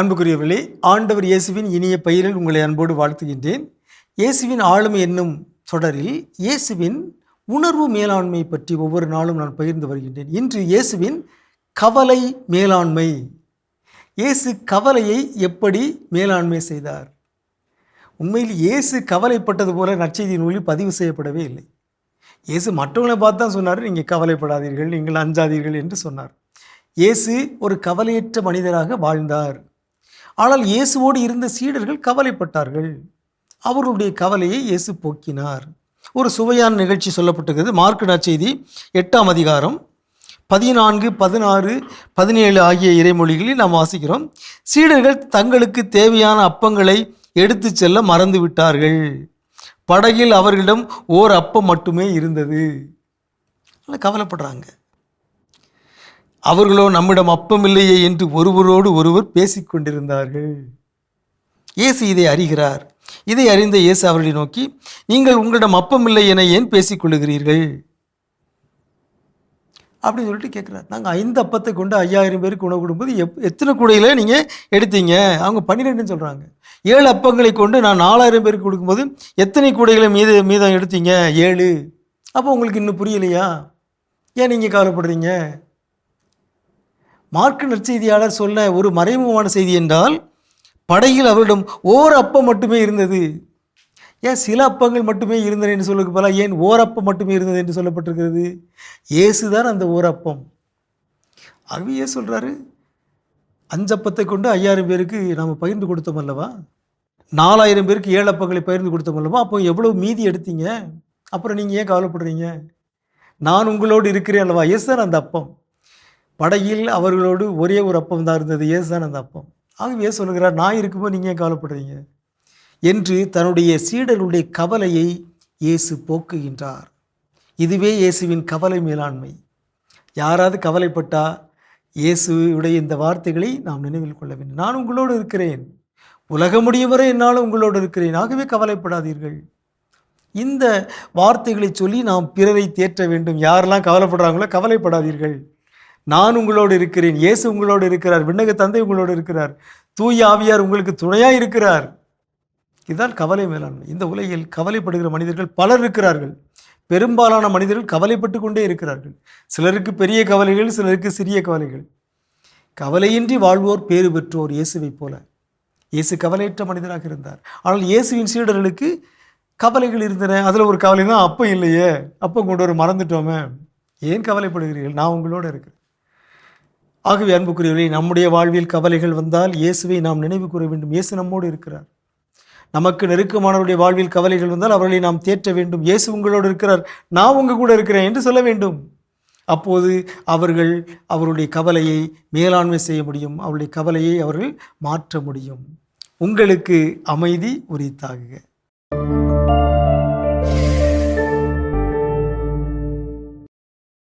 அன்புக்குரியவர்களே ஆண்டவர் இயேசுவின் இனிய பெயரில் உங்களை அன்போடு வாழ்த்துகின்றேன். இயேசுவின் ஆளுமை என்னும் தொடரில் இயேசுவின் உணர்வு மேலாண்மை பற்றி ஒவ்வொரு நாளும் நான் பகிர்ந்து வருகின்றேன். இன்று இயேசுவின் கவலை மேலாண்மை. இயேசு கவலையை எப்படி மேலாண்மை செய்தார்? உண்மையில் இயேசு கவலைப்பட்டது போல நற்செய்தி நூலில் பதிவு செய்யப்படவே இல்லை. இயேசு மற்றவங்களை பார்த்து தான் சொன்னார் நீங்கள் கவலைப்படாதீர்கள் நீங்கள் அஞ்சாதீர்கள் என்று சொன்னார். இயேசு ஒரு கவலையற்ற மனிதராக வாழ்ந்தார். ஆனால் இயேசுவோடு இருந்த சீடர்கள் கவலைப்பட்டார்கள். அவர்களுடைய கவலையை இயேசு போக்கினார். ஒரு சுவையான நிகழ்ச்சி சொல்லப்பட்டிருக்கிறது. மார்க்கு நற்செய்தி எட்டாம் அதிகாரம் பதினான்கு பதினாறு பதினேழு ஆகிய இறைமொழிகளில் நாம் வாசிக்கிறோம். சீடர்கள் தங்களுக்கு தேவையான அப்பங்களை எடுத்து செல்ல மறந்து விட்டார்கள். படகில் அவர்களிடம் ஓர் அப்பம் மட்டுமே இருந்தது. கவலைப்படுறாங்க. அவர்களோ நம்மிடம் அப்பம் இல்லையே என்று ஒருவரோடு ஒருவர் பேசிக்கொண்டிருந்தார்கள் இயேசு இதை அறிகிறார். இதை அறிந்த இயேசு அவர்களை நோக்கி நீங்கள் உங்களிடம் அப்பம் இல்லை என ஏன் பேசிக்கொள்ளுகிறீர்கள் அப்படின்னு சொல்லிட்டு கேட்குறாரு. நாங்கள் ஐந்து அப்பத்தை கொண்டு ஐயாயிரம் பேருக்கு உணவு கொடுக்கும்போது எப் எத்தனை கூடையில் நீங்கள் எடுத்தீங்க? அவங்க பன்னிரெண்டுன்னு சொல்கிறாங்க ஏழு அப்பங்களை கொண்டு நான் நாலாயிரம் பேருக்கு கொடுக்கும்போது எத்தனை கூடைகளை மீது மீதம் எடுத்தீங்க? ஏழு. அப்போ உங்களுக்கு இன்னும் புரியலையா? ஏன் நீங்கள் கவலைப்படுறீங்க? மார்க்க நற்செய்தியாளர் சொல்ல ஒரு மறைமுகமான செய்தி என்றால் படகில் அவரிடம் ஓர் அப்பம் மட்டுமே இருந்தது. ஏன் சில அப்பங்கள் மட்டுமே இருந்தன என்று சொல்லுக்கு பல ஏன் ஓர் அப்பம் மட்டுமே இருந்தது என்று சொல்லப்பட்டிருக்கிறது? இயேசுதான் அந்த ஓர் அப்பம். ஆகவே ஏன் சொல்கிறாரு அஞ்சப்பத்தை கொண்டு ஐயாயிரம் பேருக்கு நாம் பகிர்ந்து கொடுத்தோம் அல்லவா? நாலாயிரம் பேருக்கு ஏழு அப்பங்களை பகிர்ந்து கொடுத்தோம் அல்லவா? அப்போ எவ்வளோ மீதி எடுத்தீங்க? அப்புறம் நீங்கள் ஏன் கவலைப்படுறீங்க? நான் உங்களோடு இருக்கிறேன் அல்லவா? எஸ் சார் அந்த அப்பம். படகில் அவர்களோடு ஒரே ஒரு அப்பம் தான் இருந்தது. ஏசுதான் அந்த அப்பம். ஆகவே சொல்கிறார் நான் இருக்கும்போது நீங்கள் ஏன் கவலைப்படுறீங்க? என்று தன்னுடைய சீடர்களுடைய கவலையை இயேசு போக்குகின்றார். இதுவே இயேசுவின் கவலை மேலாண்மை. யாராவது கவலைப்பட்டா இயேசுடைய இந்த வார்த்தைகளை நாம் நினைவில் கொள்ள வேண்டும். நான் உங்களோடு இருக்கிறேன். உலக முடியும் வரை என்னால் உங்களோடு இருக்கிறேன். ஆகவே கவலைப்படாதீர்கள். இந்த வார்த்தைகளை சொல்லி நாம் பிறரை தேற்ற வேண்டும். யாரெல்லாம் கவலைப்படுறாங்களோ கவலைப்படாதீர்கள். நான் உங்களோடு இருக்கிறேன் இயேசு உங்களோடு இருக்கிறார் விண்ணக தந்தை உங்களோடு இருக்கிறார் தூய ஆவியார் உங்களுக்கு துணையாக இருக்கிறார். இதுதான் கவலை மேலாண்மை. இந்த உலகில் கவலைப்படுகிற மனிதர்கள் பலர் இருக்கிறார்கள். பெரும்பாலான மனிதர்கள் கவலைப்பட்டு கொண்டே இருக்கிறார்கள். சிலருக்கு பெரிய கவலைகள் சிலருக்கு சிறிய கவலைகள். கவலையின்றி வாழ்வோர் பேறு பெற்றோர் இயேசுவைப் போல. இயேசு கவலையற்ற மனிதராக இருந்தார். ஆனால் இயேசுவின் சீடர்களுக்கு கவலைகள் இருந்தன. அதில் ஒரு கவலை தான் அப்போ இல்லையே. அப்போ கொண்டு ஒரு மறந்துட்டோமே. ஏன் கவலைப்படுகிறீர்கள்? நான் உங்களோட இருக்கிறேன். ஆகவே அன்புக்குரியவர்களே நம்முடைய வாழ்வில் கவலைகள் வந்தால் இயேசுவை நாம் நினைவு கூற வேண்டும். இயேசு நம்மோடு இருக்கிறார். நமக்கு நெருக்கமானவருடைய வாழ்வில் கவலைகள் வந்தால் அவர்களை நாம் தேற்ற வேண்டும். இயேசு உங்களோடு இருக்கிறார். நான் உங்கள் கூட இருக்கிறேன் என்று சொல்ல வேண்டும். அப்போது அவர்கள் அவருடைய கவலையை மேலாண்மை செய்ய முடியும். அவருடைய கவலையை அவர்கள் மாற்ற முடியும். உங்களுக்கு அமைதி உரித்தாகுக.